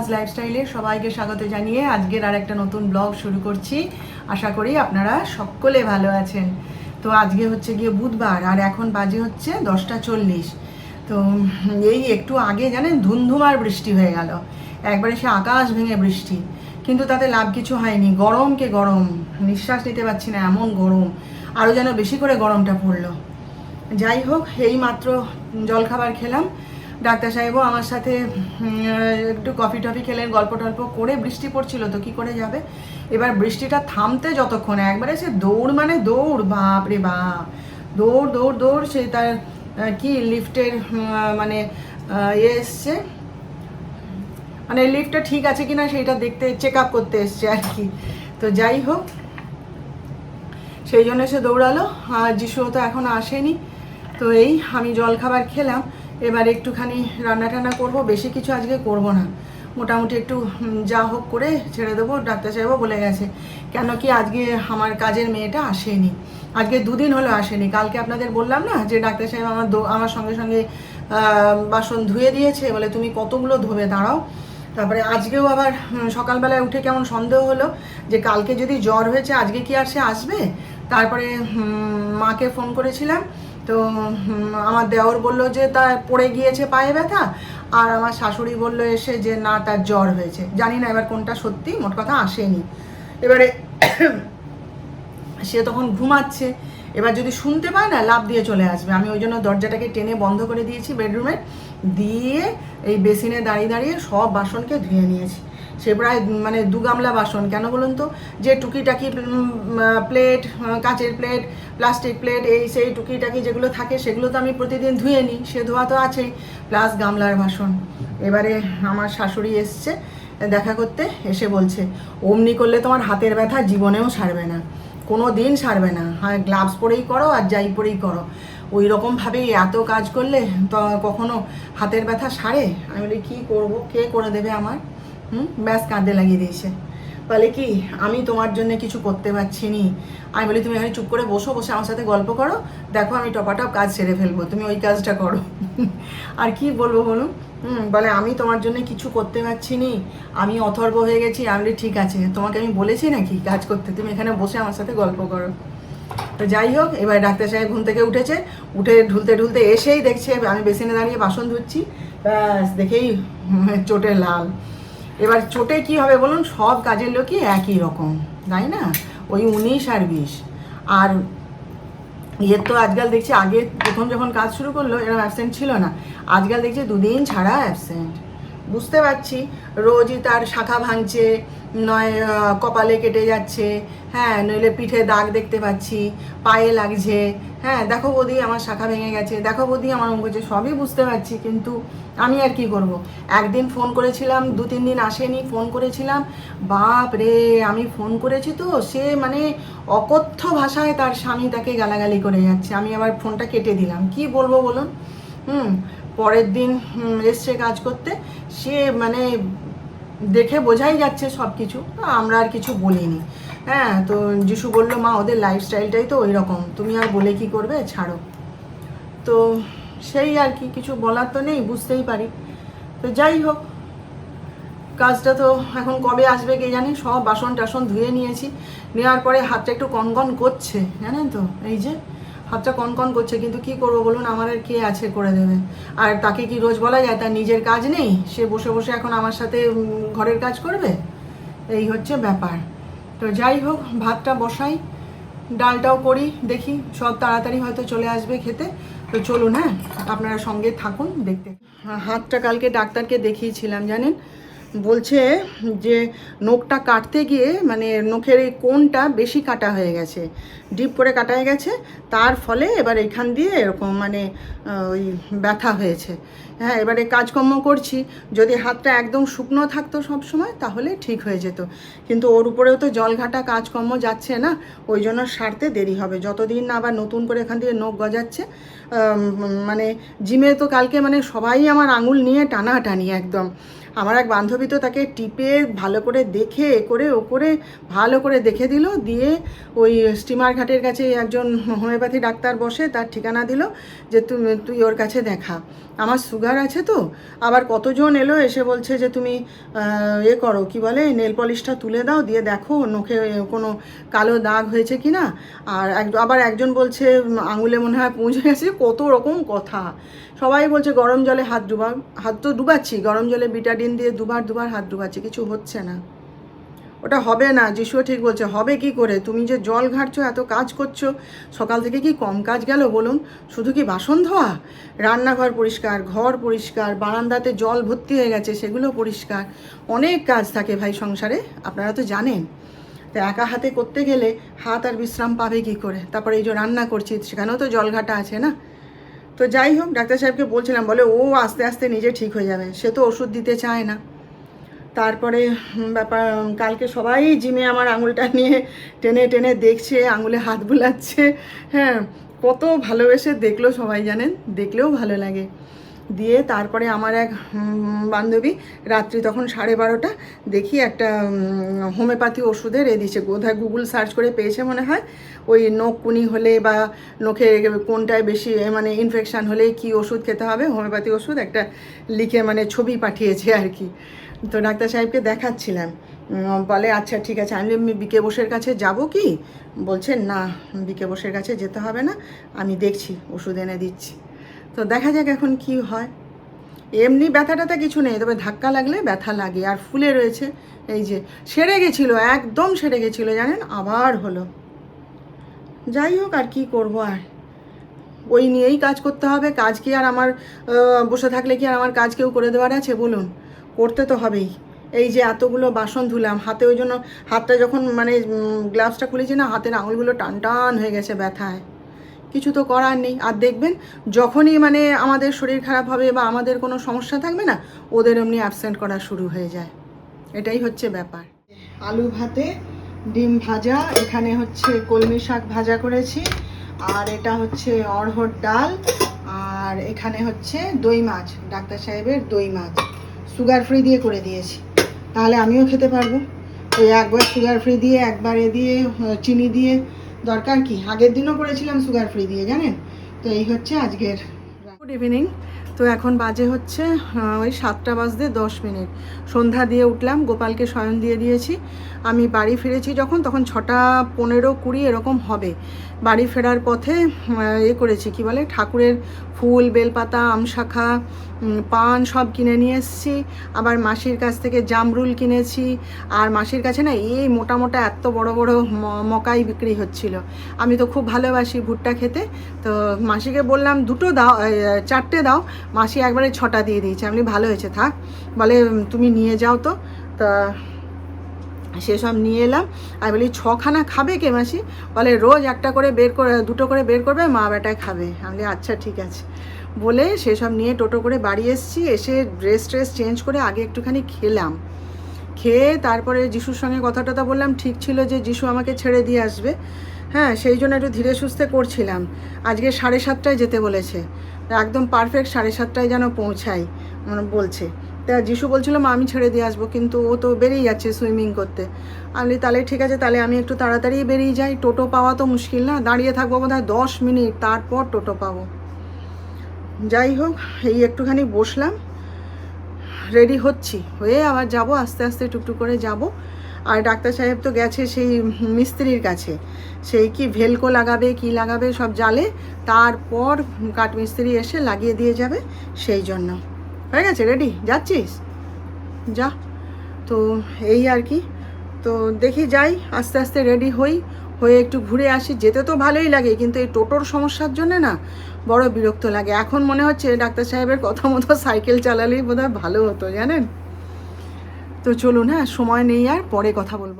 সুমাস লাইফস্টাইলে সবাইকে স্বাগত জানিয়ে আজকের আর একটা নতুন ব্লগ শুরু করছি। আশা করি আপনারা সকলে ভালো আছেন। তো আজকে হচ্ছে গিয়ে বুধবার, আর এখন বাজে হচ্ছে দশটা চল্লিশ। তো এই একটু আগে জানেন ধুমধুমার বৃষ্টি হয়ে গেল। একবারে সে আকাশ ভেঙে বৃষ্টি। কিন্তু তাতে লাভ কিছু হয়নি। গরমকে গরম। নিঃশ্বাস নিতে পারছি না, এমন গরম। আরও যেন বেশি করে গরমটা পড়ল। যাই হোক, এই মাত্র জলখাবার খেলাম। ডাক্তার সাহেবও আমার সাথে একটু কফি টফি খেলেন, গল্প টল্প করে বৃষ্টি পড়ছিল তো কি করে যাবে? এবার বৃষ্টিটা থামতে যতক্ষণ একবারে সে দৌড় মানে দৌড়, বাপ রে বাপ। দৌড় দৌড় দৌড়, সে তার কি লিফটের মানে ইয়ে এসছে। মানে লিফটটা ঠিক আছে কিনা সেটা দেখতে চেক আপ করতে এসছে আর কি। তো যাই হোক, সেই জন্য সে দৌড়ালো। আর যিশুও তো এখন আসেনি। তো এই আমি জল খাবার খেলাম। এবার একটুখানি রান্না টান্না করব, বেশি কিছু আজকে করব না। মোটামুটি একটু যা হোক করে ছেড়ে দেবো, ডাক্তার সাহেবও বলে গেছে। কেন কি আজকে আমার কাজের মেয়েটা আসেনি। আজকে দুদিন হলো আসেনি। কালকে আপনাদের বললাম না যে ডাক্তার সাহেব আমার আমার সঙ্গে সঙ্গে বাসন ধুয়ে দিয়েছে, বলে তুমি কতগুলো ধোবে, দাঁড়াও। তারপরে আজকেও আবার সকালবেলায় উঠে কেমন সন্দেহ হলো যে কালকে যদি জ্বর হয়েছে, আজকে কি আর সে আসবে? তারপরে মাকে ফোন করেছিলাম। তো আমার দেওর বলল যে তার পড়ে গিয়েছে পায়ে ব্যথা। আর আমার শাশুড়ি বলল এসে যে, না, তার জ্বর হয়েছে। জানি না এবার কোনটা সত্যি, মোট কথা আসেনি। এবারে সে তখন ঘুমাচ্ছে। এবার যদি শুনতে পায় না লাভ দিয়ে চলে আসবে। আমি ওই জন্য দরজাটাকে টেনে বন্ধ করে দিয়েছি বেডরুমে। দিয়ে এই বেসিনে দাঁড়িয়ে দাঁড়িয়ে সব বাসনকে ধুয়ে নিয়েছি। সে প্রায় মানে দু গামলা বাসন। কেন বলুন তো? যে টুকিটাকি প্লেট কাঁচের প্লেট প্লাস্টিক প্লেট এই সেই টুকিটাকি যেগুলো থাকে, সেগুলো তো আমি প্রতিদিন ধুয়ে নিই, সে ধোয়া তো আছেই প্লাস গামলার বাসন। এবারে আমার শাশুড়ি এসছে, দেখা করতে, এসে বলছে, অমনি করলে তোমার হাতের ব্যথা জীবনেও ছাড়বে না কোনো দিন ছাড়বে না। হ্যাঁ গ্লাভস পরেই করো আর যাই পরেই করো। ওই রকমভাবেই এত কাজ করলে, তো কখনো হাতের ব্যথা সারে? আমি বলি, কী করব? কে করে দেবে আমার? হুম? ব্যাস কাঁদে লাগিয়ে দিয়েছে বলে কি, আমি তোমার জন্য কিছু করতে পারছি নি। আমি বলি, তুমি এখানে চুপ করে বসো, বসে আমার সাথে গল্প করো। দেখো, আমি টপাটপ কাজ সেরে ফেলব। তুমি ওই কাজটা করো। আর কি বলব বলুন? হুম, বলে, আমি তোমার জন্য কিছু করতে পারছি নি। আমি অথর্ব হয়ে গেছি। আমি ঠিক আছে। তোমাকে আমি বলেছি নাকি কাজ করতে? তুমি এখানে বসে আমার সাথে গল্প করো। তো যাই হোক, এবার ডাক্তার সাহেব ঘুম থেকে উঠেছে। উঠে ঢুলতে ঢুলতে এসেই দেখছে, আমি বেসিনে দাঁড়িয়ে বাসন ধুচ্ছি। ব্যাস, দেখেই চোটে লাল। এবার চোটে কি হবে বলুন? সব কাজের লোকই একই রকম, তাই না? ওই উনিশ আর বিশ। আর ইয়ের তো আজকাল দেখছি, আগে প্রথম যখন কাজ শুরু করল এরকম অ্যাবসেন্ট ছিল না। আজকাল দেখছি দুদিন ছাড়া অ্যাবসেন্ট বুঝতে পারছি, রোজই তার শাখা ভাঙছে নয় কপালে কেটে যাচ্ছে হ্যাঁ নইলে পিঠে দাগ দেখতে পাচ্ছি, পায়ে লাগছে হ্যাঁ দেখো বৌদি আমার শাখা ভেঙে গেছে, দেখো বৌদি আমার অঙ্ক হচ্ছে, সবই বুঝতে পারছি, কিন্তু আমি আর কি করব? একদিন ফোন করেছিলাম দু তিন দিন আসেনি, ফোন করেছিলাম, বাপ রে, আমি ফোন করেছি তো, সে মানে অকথ্য ভাষায় তার স্বামী তাকে গালাগালি করে যাচ্ছে, আমি আবার ফোনটা কেটে দিলাম, কি বলব বলুন? হুম, পরের দিন এসছে কাজ করতে, সে মানে দেখে বোঝাই যাচ্ছে সব কিছু আমরা আর কিছু বলিনি। হ্যাঁ তো যিশু বলল, মা, ওদের লাইফস্টাইলটাই তো ওই রকম তুমি আর বলে কি করবে? ছাড়ো। তো সেই আর কি, কিছু বলার তো নেই, বুঝতেই পারি। তো যাই হোক, কাজটা তো এখন কবে আসবে কে জানি, সব বাসন টাসন ধুয়ে নিয়েছি। নেওয়ার পরে হাতটা একটু কনকন করছে, জানেন তো? এই যে হাতটা কনকন করছে, কিন্তু কি করব বলুন, আমার আর কে আছে করে দেবে? আর তাকে কি রোজ বলা যায়, তার নিজের কাজ নেই? সে বসে বসে এখন আমার সাথে ঘরের কাজ করবে? এই হচ্ছে ব্যাপার। তো যাই হোক, ভাতটা বসাই, ডালটাও করি, দেখি, সব তাড়াতাড়ি হয়তো চলে আসবে খেতে। তো চলুন হ্যাঁ আপনারা সঙ্গে থাকুন, দেখতে। হাতটা কালকে ডাক্তারকে দেখিয়েছিলাম, জানেন? বলছে যে নখটা কাটতে গিয়ে মানে নখের এই কোণটা বেশি কাটা হয়ে গেছে, ডিপ করে কাটা হয়ে গেছে, তার ফলে এবার এখান দিয়ে এরকম মানে ওই ব্যথা হয়েছে। হ্যাঁ এবারে কাজকর্ম করছি, যদি হাতটা একদম শুকনো থাকতো সব সময়, তাহলে ঠিক হয়ে যেত। কিন্তু ওর উপরেও তো জলঘাটা কাজকর্ম যাচ্ছে না, ওই জন্য সারতে দেরি হবে। যতদিন না আবার নতুন করে এখান থেকে নখ গজাচ্ছে মানে জিমে তো কালকে মানে সবাই আমার আঙুল নিয়ে টানাটানি একদম। আমার এক বান্ধবী তো তাকে টিপে ভালো করে দেখে, এ করে, ও করে, ভালো করে দেখে দিল, দিয়ে ওই স্টিমার ঘাটের কাছে একজন হোমিওপ্যাথি ডাক্তার বসে তার ঠিকানা দিল যে তুমি, তুই ওর কাছে দেখা। আমার সুগার আছে তো। আবার কতজন এলো এসে বলছে যে তুমি এ করো, কি বলে, নেল পলিশটা তুলে দাও, দিয়ে দেখো নখে কোনো কালো দাগ হয়েছে কি না আর আবার একজন বলছে, আঙুলে মনে হয় পৌঁছে গেছে কত রকম কথা। সবাই বলছে, গরম জলে হাত ডুবা হাত তো ডুবাচ্ছি, গরম জলে বিটাডিন দিয়ে দুবার দুবার হাত ডুবাচ্ছি, কিছু হচ্ছে না। ওটা হবে না, যিশুও ঠিক বলছে, হবে কি করে? তুমি যে জল ঘাটছো, এত কাজ করছ, সকাল থেকে কি কম কাজ গেল বলুন? শুধু কি বাসন ধোয়া? রান্নাঘর পরিষ্কার, ঘর পরিষ্কার, বারান্দাতে জল ভর্তি হয়ে গেছে, সেগুলো পরিষ্কার। অনেক কাজ থাকে ভাই সংসারে, আপনারা তো জানেন। তো একা হাতে করতে গেলে হাত আর বিশ্রাম পাবে কি করে? তারপরে এই যে রান্না করছি, সেখানেও তো জলঘাটা আছে না? তো যাই হোক, ডাক্তার সাহেবকে বলছিলাম, বলে, ও আস্তে আস্তে নিজে ঠিক হয়ে যাবে। সে তো ওষুধ দিতে চায় না। তারপরে ব্যাপার কালকে সবাই জিমে আমার আঙুলটা নিয়ে টেনে টেনে দেখছে, আঙুলে হাত বুলাচ্ছে। হ্যাঁ কত ভালোবেসে দেখল সবাই জানেন? দেখলেও ভালো লাগে। দিয়ে তারপরে আমার এক বান্ধবী রাত্রি তখন সাড়ে বারোটা, দেখি একটা হোমিওপ্যাথি ওষুধের এ দিচ্ছে বোধহয় গুগল সার্চ করে পেয়েছে মনে হয়। ওই নখ কুনি হলে বা নখে কোনটায় বেশি মানে ইনফেকশান হলে কি ওষুধ খেতে হবে? হোমিওপ্যাথি ওষুধ একটা লিখে মানে ছবি পাঠিয়েছে আর কি। তো ডাক্তার সাহেবকে দেখাচ্ছিলাম। বলে আচ্ছা ঠিক আছে, আমি বিকে বোসের কাছে যাব কি? বলছে, না বিকে বোসের কাছে যেতে হবে না, আমি দেখছি, ওষুধ এনে দিচ্ছি। তো দেখা যাক এখন কি হয়। এমনি ব্যথা কিছু নেই, তবে ধাক্কা লাগলে ব্যথা লাগে। আর ফুলে রয়েছে, এই যে সেরে গেছিল, একদম সেরে গেছিল, জানেন? আবার হলো। যাই হোক আর কি করব আর। ওই নিয়েই কাজ করতে হবে, কাজ কি আর আমার বসে থাকলে কি আর আমার কাজ কেউ করে দেওয়ার আছে বলুন? করতে তো হবেই। এই যে এতগুলো বাসন ধুলাম, হাতে ওই জন্য হাতটা যখন মানে গ্লাভসটা খুলেছি না হাতের আঙুলগুলো টান টান হয়ে গেছে ব্যথায়। কিছু তো করার নেই। আর দেখবেন, যখনই মানে আমাদের শরীর খারাপ হবে বা আমাদের কোনো সমস্যা থাকবে না, ওদের এমনি অ্যাবসেন্ট করা শুরু হয়ে যায়। এটাই হচ্ছে ব্যাপার। আলু ভাতে ডিম ভাজা, এখানে হচ্ছে কলমি শাক ভাজা করেছি, আর এটা হচ্ছে অড়হর ডাল, আর এখানে হচ্ছে দই মাছ, ডাক্তার সাহেবের দই মাছ। সুগার ফ্রি দিয়ে করে দিয়েছি। তাহলে আমিও খেতে পারব। তো একবার সুগার ফ্রি দিয়ে, একবার এ দিয়ে চিনি দিয়ে, দরকার কি? আগের দিনও করেছিলাম সুগার ফ্রি দিয়ে, জানেন? তো এই হচ্ছে আজকের। গুড ইভিনিং তো এখন বাজে হচ্ছে ওই সাতটা বাজতে দশ মিনিট। সন্ধ্যা দিয়ে উঠলাম, গোপালকে স্বয়ন দিয়ে দিয়েছি। আমি বাড়ি ফিরেছি যখন, তখন ছটা পনেরো কুড়ি এরকম হবে। বাড়ি ফেরার পথে এ করেছি। কি বলে? ঠাকুরের ফুল, বেলপাতা আমশাখা পান সব কিনে নিয়ে এসেছি। আবার মাসির কাছ থেকে জামরুল কিনেছি। আর মাসির কাছে না এই মোটা মোটা এত বড় বড় মকাই বিক্রি হচ্ছিল। আমি তো খুব ভালোবাসি ভুট্টা খেতে। তো মাসিকে বললাম, দুটো দাও চারটে দাও। মাসি একবারে ছটা দিয়ে দিয়েছে। আমি ভালো হয়েছে, থাক। বলে তুমি নিয়ে যাও তো। তা সেসব নিয়ে এলাম। আর বলি, ছখানা খাবে কে মাসি? বলে, রোজ একটা করে বের করে, দুটো করে বের করবে, মা বেটায় খাবে। আমি আচ্ছা ঠিক আছে। বলে সেসব নিয়ে টোটো করে বাড়ি এসেছি, এসে ড্রেস ট্রেস চেঞ্জ করে আগে একটুখানি খেলাম। খেয়ে তারপরে যিশুর সঙ্গে কথা টথা বললাম, ঠিক ছিল যে যিশু আমাকে ছেড়ে দিয়ে আসবে। হ্যাঁ সেই জন্য একটু ধীরে সুস্থে করছিলাম। আজকে সাড়ে সাতটায় যেতে বলেছে। একদম পারফেক্ট সাড়ে সাতটায় যেন পৌঁছাই বলছে। তা যিশু বলছিল আমি ছেড়ে দিয়ে আসব। কিন্তু ও তো বেরিয়ে যাচ্ছে সুইমিং করতে। আমি তাহলে ঠিক আছে, তাহলে আমি একটু তাড়াতাড়ি বেরিয়ে যাই। টোটো পাওয়া তো মুশকিল না? দাঁড়িয়ে থাকব বোধ হয় দশ মিনিট, তারপর টোটো পাবো। যাই হোক, এই একটুখানি বসলাম। রেডি হচ্ছি। হয়ে আবার যাব, আস্তে আস্তে টুকটুক করে যাব। আর ডাক্তার সাহেব তো গেছে সেই মিস্ত্রির কাছে। সেই কি ভেলকো লাগাবে, কি লাগাবে, সব জালে তারপর কাঠ মিস্ত্রি এসে লাগিয়ে দিয়ে যাবে, সেই জন্য। হয়ে গেছে? রেডি যাচ্ছিস? যা। তো এই আর কি। তো দেখি যাই, আস্তে আস্তে রেডি হই। হয়ে একটু ঘুরে আসি। যেতে তো ভালোই লাগে, কিন্তু এই টোটোর সমস্যার জন্য না বড় বিরক্ত লাগে। এখন মনে হচ্ছে ডাক্তার সাহেবের কথা মতো সাইকেল চালালেই বোধহয় ভালো হতো, জানেন? তো চলুন হ্যাঁ সময় নেই আর পরে কথা বলব।